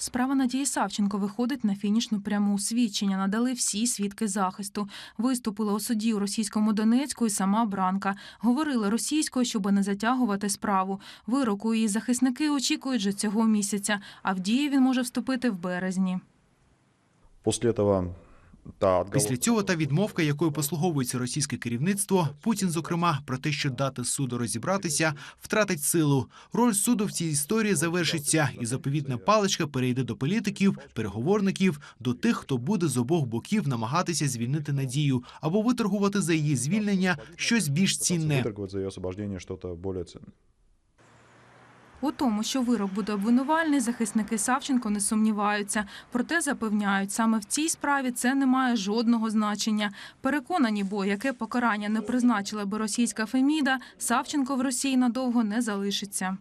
Справа Надії Савченко виходить на фінішну пряму. Свідчення надали всі свідки захисту. Виступила у суді у російському Донецьку і сама Бранка. Говорили російською, щоб не затягувати справу. Вироку її захисники очікують вже цього місяця, а в дію він може вступити в березні. Після этого та Після цього та відмовка, якою послуговується російське керівництво, Путін, зокрема, про те, що дати суду розібратися, втратить силу. Роль суду в цій історії завершиться, і заповітна паличка перейде до політиків, переговорників, до тих, хто буде з обох боків намагатися звільнити надію або виторгувати за її звільнення щось більш цінне. У тому, що вирок буде обвинувальний, захисники Савченко не сумніваються. Проте запевняють, саме в цій справі це не має жодного значення. Переконані, бо яке покарання не призначила би російська Феміда, Савченко в Росії надовго не залишиться.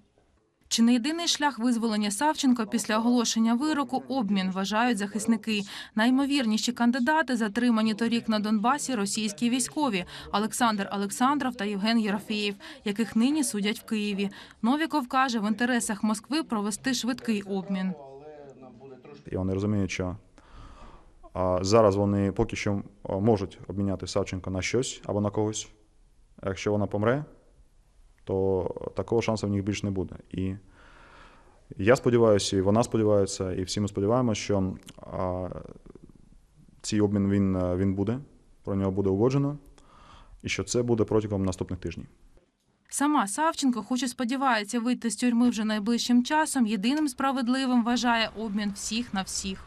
Чи не єдиний шлях визволення Савченко після оголошення вироку обмін вважають захисники. Наймовірніші кандидати затримані торік на Донбасі російські військові Олександр Олександров та Євген Єрофєєв, яких нині судять в Києві. Новіков каже, в інтересах Москви провести швидкий обмін. І вони розуміють, що зараз вони поки що можуть обміняти Савченко на щось або на когось. Якщо вона помре, то такого шансу в них більше не буде. І я сподіваюся, і вона сподівається, і всі ми сподіваємося, що а, цей обмін він, він буде, про нього буде угоджено, і що це буде протягом наступних тижнів. Сама Савченко, хоч і сподівається вийти з тюрми вже найближчим часом, єдиним справедливим вважає обмін всіх на всіх.